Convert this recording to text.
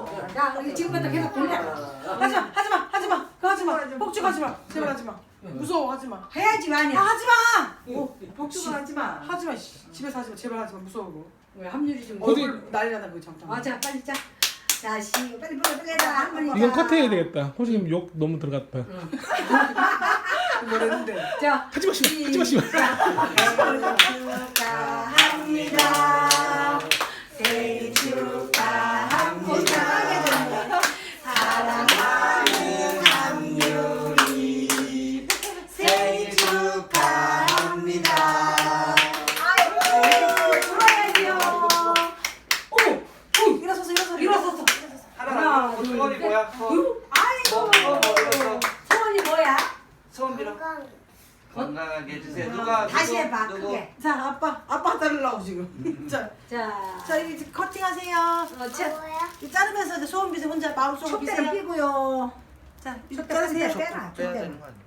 하고. 야, 우리 지금부터 계속 돌려. 하지마 하지마 하지마 그거 하지마 복죽 하지마 제발 하지마 무서워 하지마 해야지 아 많이. 하지마 복수가 하지 마. 하지마 씨. 집에서 하지마 제발 하지마 무서워 그거 왜 합률이 좀. 얼굴 난리 나다 그거 잠깐 맞아, 빨리 짜. 자, 시, 빨리 빨리 빨리 해라. 할머니. 이건 커트해야 되겠다. 호주님 욕 너무 들어갔다. 뭐랬는데 자, 하지 마시마. 하지 마시마. 축하합니다. 생일 축하합니다. 사랑하는 함유리 생일 축하합니다. 아이고, 불어야지요. 어머 어, 일어서서 일어서 일어서서 하나, 어, 소원이 뭐야? 소원. 아이고, 뭐, 뭐, 뭐였어? 소원이 뭐야? 소원 빌어. 건강하게 해주세요. 누가 다시 누구, 해봐, 누구? 크게. 자 아빠 아빠 자르려고 지금 자, 자, 자 이제 커팅하세요 어, 자, 이 자르면서 이제 소원 비세 혼자 마음속으로 촛대를 비세요 피고요. 자 이제 촛대 자르세요 빼라. 빼야 촛대. 되는 거 아니야?